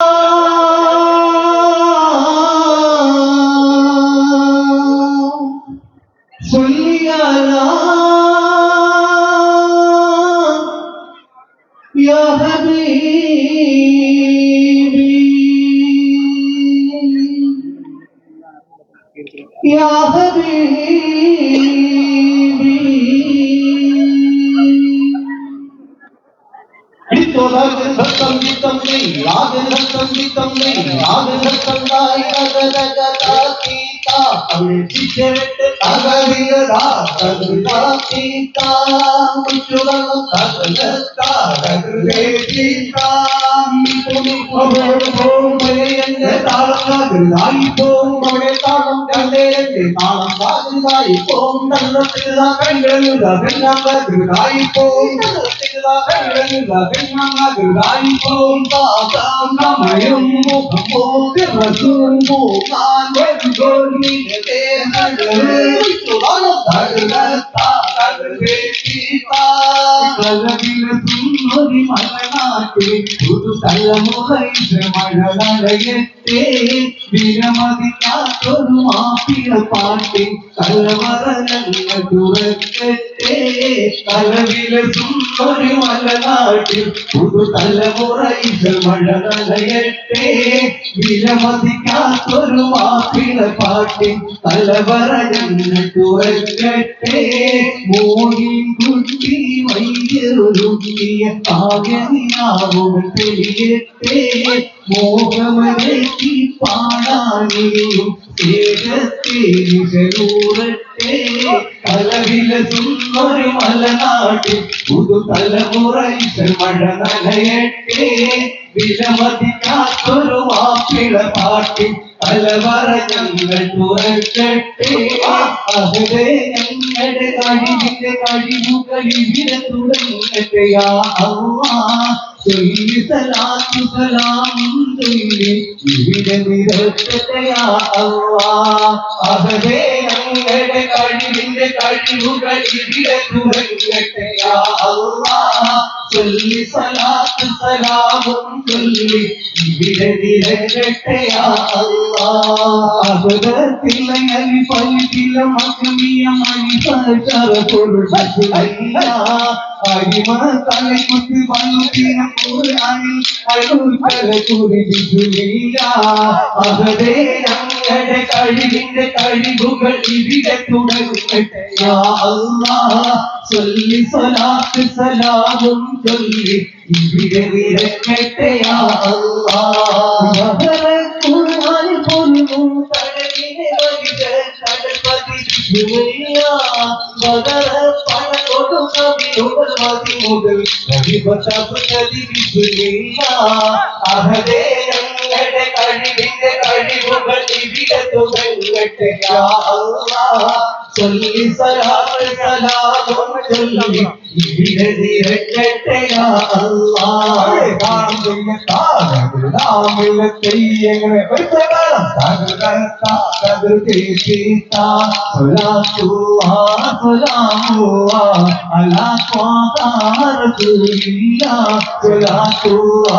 Oh! வித்தோலக சத்தம் வித்தம் நீ ராக சத்தம் வித்தம் நீ ராக சத்தம் தாய் கதரக தாத்தீதா அவளை சிச்சை விட்டு தகவிலடா தகுதா தீதா முச்சுலகம் தகலத்தா தகுவே தீதா தாளம் தாளம் தாளம் தாளம் தாளம் தாளம் காதுதாய் போம் நல்லத்திலா கண்கள் ரகநாமதுதாய் போம் நல்லத்திலா கண்கள் ரகநாமதுதாய் போம் தாதாம் நமயம் முகமோக ரசூல் மூகான் வெறுகோல் நீனே நடுவே சுதானம் தகுதத்தா தகுதே தீதா கலவில சுந்தரி നാട്ടിൽ പുതു തലമുറയുടെ മഴ നനയത്തെ വിലമതി കാത്തൊരു മാപ്പിള പാട്ടിൽ തലമറ ഞങ്ങൾ തുറക്കത്തെ തലവിലെ സുന്ദരി മലനാട്ടിൽ പുതു തലമുറയുടെ മഴ നനയത്തെ വിലമതി കാത്തൊരു മാപ്പിള പാട്ടിൽ തലമറ ഞങ്ങൾ തുറക്കട്ടെ. മോഹിൻ കുട്ടി വൈകിയ ആകെ நாவும் பெரியத்தே മോഹമലക്കി പാടാനിയും സ്നേഹത്തെ നിഴലൂറട്ടെ കലവിലസും ഒരു മലനാട്ടിൽ പുതു തലമുറൈകൾ മഴ നനയട്ടെ വിലമതിക്കാത്തൊരു മാപ്പിള പാട്ടിൽ തലവറ ഞങ്ങൾ തുറക്കട്ടെ ഞങ്ങളുടെ കഴിവിന്റെ കഴിവുകൾ ഇവിടെ തുടങ്ങട്ടെയാ അവിടെ ഞങ്ങളുടെ കഴിവിന്റെ കഴിവുകൾ ഇവിടെ തുടങ്ങട്ടെയാ ചൊല്ലി സലാത്തു സലാമും ചൊല്ലി. ഇവിടെ നിരത്തയാ അള്ളാ അബദത്തില്ല അലി പലിത്തില്ല മകമിയ മണി സജറ പൊരുള അടിമ തലക്കുത്തി വന്നുതിന ഖുർആനിൽ അഴുത്തല കുറിച്ചില്ല അവിടെ ഞങ്ങളുടെ കഴിവിന്റെ കഴിവുകൾ ഇവിടെ തുടങ്ങട്ടെ ചൊല്ലി സ്വലാത്ത് സലാമും ചൊല്ലി. ഇവിടെ നിരക്കട്ടെ ഖുർആൻ പൊന്നു തടവിനെ വരിക വിഷുവയ്യ മദര പണ കൊടു കവി ഉടൽ മതി മുതൽ. കവിപതപ കതി വിഷുവയ്യ അഹദേ ഞങ്ങളുടെ കഴിവിന്റെ കഴിവുകൾ ഇവിടെ തുടങ്ങട്ടെ യാ അല്ലാഹ് ചൊല്ലി സലാത്ത് സലാമും ചൊല്ലി. ഇവിടെ നിരക്കട്ടെ അലാ ത്വാഹാ റസൂലില്ലാ സലാത്തുവാ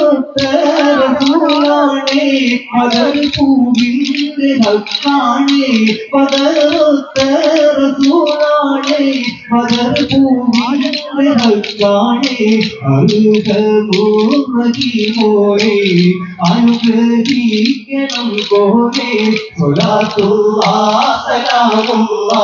മദർ പൂവിന്റെ ഹക്കാണേ പദറുത്തരസൂലാണേ മദർ പൂവിന്റെ ഹക്കാണേ അനുഗ്രഹമോറേ അനുഗ്രഹിക്കണം പോലെ. സ്വലാത്തുല്ലാ സലാമുല്ലാ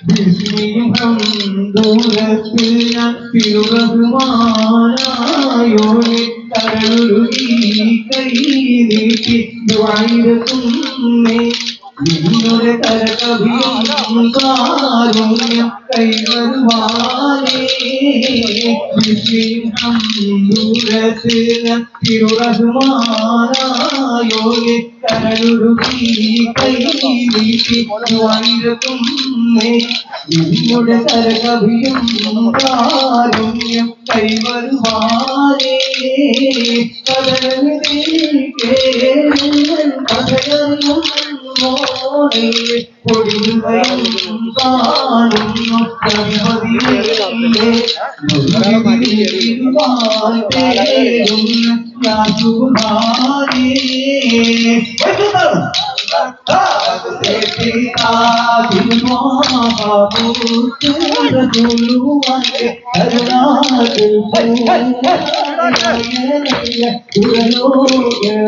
തെയ്യങ്ങനെ ദൂരത്തിൽ ഞാൻ തിരുറഹ്മാനായോനെ കരളുരുകി കൈ നീട്ടി ദ്വാരക്കുന്നേ നിങ്ങളുടെ കരകവിയും കാരുണ്യം കൈവരുവാനേ വിസ്മയം ദൂരത്തിന് തിരുറഹ്മാനായോനെ കരളുരുകി കൈ നീട്ടി ദ്വാരക്കുന്നേ നിങ്ങളുടെ കരകവിയും കാരുണ്യം കൈവരുവാനേ കടലിലേക്ക് കടലും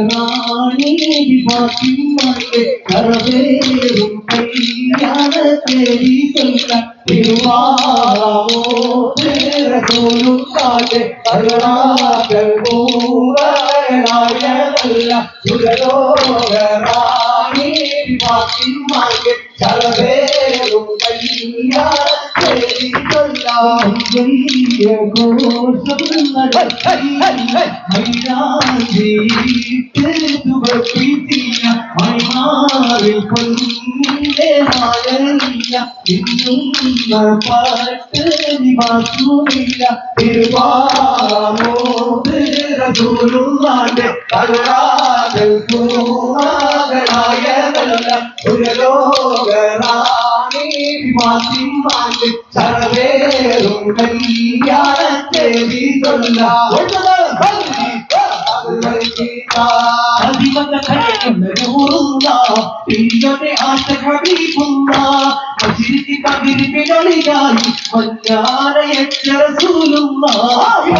റാണി പാത്തിമ്മ കരവേറും കല്യാണ തേരി திருவாவோ தேரதோலும் காட்டு அருணாகள் பூராயணாயல்ல சுரலோகராணி வாக்கின் மார்க்கு சரவேரும் നിന്റെ മകനില്ല ഇന്നും പാട്ട് നിവാസമില്ല തിരുവാറോടുള്ളാന്റെ കരുണാകൽ ഗുണാകരായതല്ല ഒരു ലോകറാണി മാസിമാന്റെ സർവേറും കല്യാണത്തെ വിതൊല്ല അധികം نور الله إنك أنت حبيب الله وجئت بقلب للجاي والنار يا رسول الله